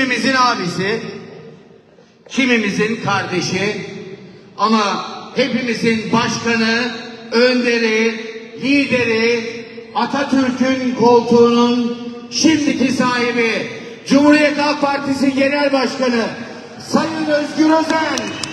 kimimizin abisi, kimimizin kardeşi ama hepimizin başkanı, önderi, lideri, Atatürk'ün koltuğunun şimdiki sahibi, Cumhuriyet Halk Partisi Genel Başkanı Sayın Özgür Özel. –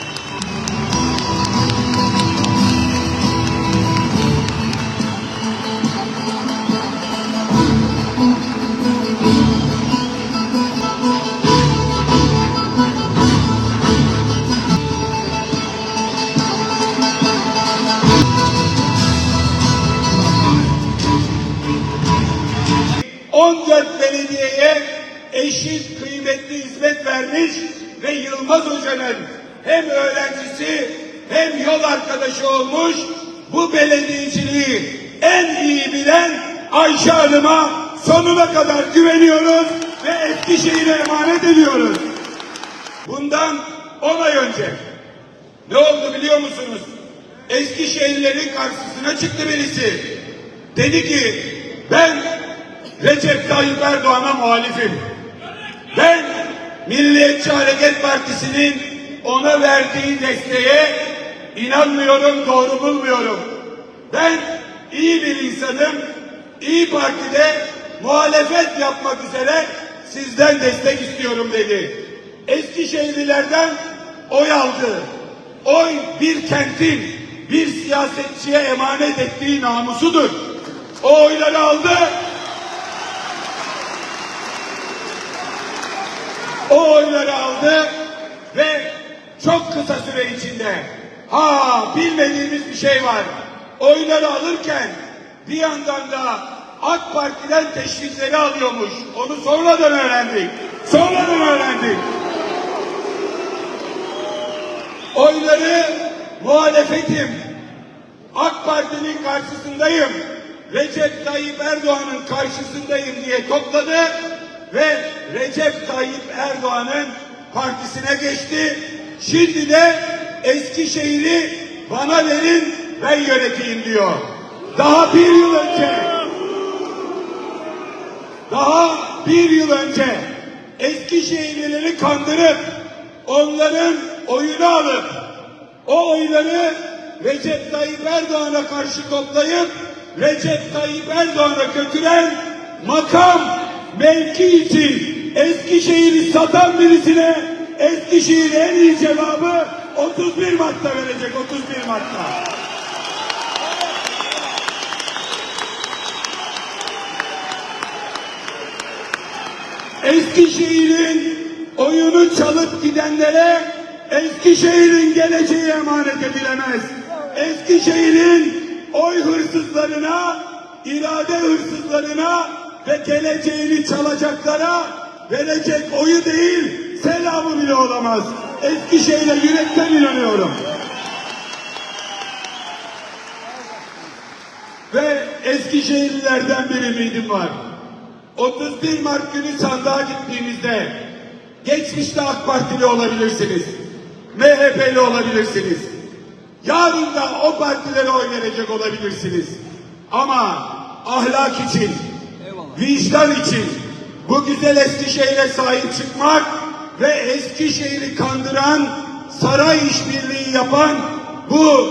14 belediyeye eşit kıymetli hizmet vermiş ve Yılmaz Hoca'nın hem öğrencisi hem yol arkadaşı olmuş bu belediyeciliği en iyi bilen Ayşe Hanım'a sonuna kadar güveniyoruz ve Eskişehir'e emanet ediyoruz. Bundan 10 ay önce ne oldu biliyor musunuz? Eskişehirlerin karşısına çıktı birisi. Dedi ki ben Recep Tayyip Erdoğan'a muhalifim. Ben Milliyetçi Hareket Partisi'nin ona verdiği desteğe inanmıyorum, doğru bulmuyorum. Ben iyi bir insanım. İyi Parti'de muhalefet yapmak üzere sizden destek istiyorum dedi. Eskişehirlilerden oy aldı. Oy bir kentin, bir siyasetçiye emanet ettiği namusudur. O oyları aldı. O oyları aldı ve çok kısa süre içinde ha bilmediğimiz bir şey var. Oyları alırken bir yandan da AK Parti'den teşvikleri alıyormuş. Onu sonradan öğrendik. Sonradan öğrendik. Oyları muhalefetim. AK Parti'nin karşısındayım. Recep Tayyip Erdoğan'ın karşısındayım diye topladı ve Recep Tayyip Erdoğan'ın partisine geçti. Şimdi de Eskişehir'i bana verin ben yöneteyim diyor. Daha bir yıl önce daha bir yıl önce Eskişehirlileri kandırıp onların oyunu alıp o oyları Recep Tayyip Erdoğan'a karşı toplayıp Recep Tayyip Erdoğan'a götüren makam mevki için Eskişehir'i satan birisine Eskişehir en iyi cevabı 31 Mart'ta verecek 31 Mart'ta. Eskişehir'in oyunu çalıp gidenlere Eskişehir'in geleceği emanet edilemez. Eskişehir'in oy hırsızlarına, irade hırsızlarına ve geleceğini çalacaklara verecek oyu değil, selamı bile olamaz. Eskişehir'e yürekten inanıyorum. Ve Eskişehirlilerden bir ümidim var. 31 Mart günü sandığa gittiğinizde geçmişte AK Partili olabilirsiniz. MHP'li olabilirsiniz. Yarın da o partilere oy verecek olabilirsiniz. Ama ahlak için, vicdan için bu güzel Eskişehir'e sahip çıkmak ve Eskişehir'i kandıran saray işbirliği yapan bu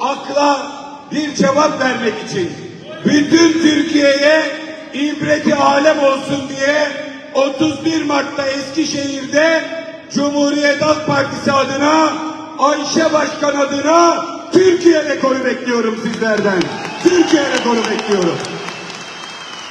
akla bir cevap vermek için bütün Türkiye'ye ibreti alem olsun diye 31 Mart'ta Eskişehir'de Cumhuriyet Halk Partisi adına Ayşe Başkan adına Türkiye rekoru bekliyorum sizlerden. Türkiye rekoru bekliyorum.